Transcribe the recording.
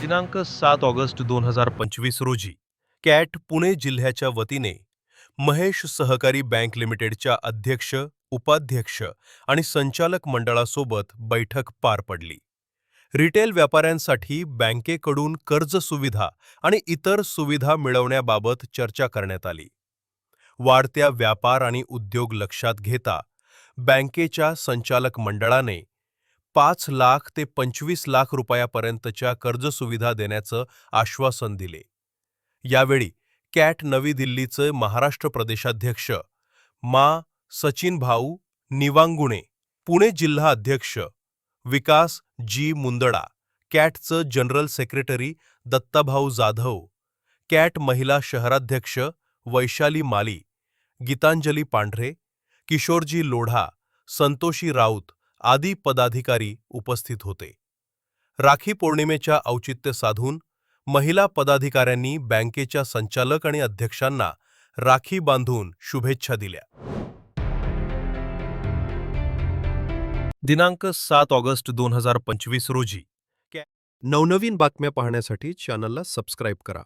दिनांक सात ऑगस्ट दोन हजार पंचवीस रोजी कॅट पुणे जिल्ह्याच्या वतीने महेश सहकारी बँक लिमिटेडच्या अध्यक्ष उपाध्यक्ष आणि संचालक मंडळासोबत बैठक पार पडली. रिटेल व्यापाऱ्यांसाठी बँकेकडून कर्ज सुविधा आणि इतर सुविधा मिळवण्याबाबत चर्चा करण्यात आली. वाढत्या व्यापार आणि उद्योग लक्षात घेता बँकेच्या संचालक मंडळाने पाच लाख ते पंचवीस लाख रुपयापर्यंतच्या कर्जसुविधा देण्याचं आश्वासन दिले. यावेळी कॅट नवी दिल्लीचे महाराष्ट्र प्रदेशाध्यक्ष मा. सचिन भाऊ निवांगुणे पुणे जिल्हा अध्यक्ष Vikas ji. Mundada कॅटचं general secretary Dattabhau Jadhav CAT महिला शहराध्यक्ष वैशाली माली गीतांजली पांढरे किशोरजी लोढा संतोषी राऊत आदी पदाधिकारी उपस्थित होते. राखी पौर्णिमेच्या औचित्य साधून महिला पदाधिकाऱ्यांनी बँकेच्या संचालक आणि अध्यक्षांना राखी बांधून शुभेच्छा दिल्या. दिनांक सात ऑगस्ट दोन हजार पंचवीस रोजी. नवनवीन बातम्या पाहण्यासाठी चॅनलला सबस्क्राईब करा.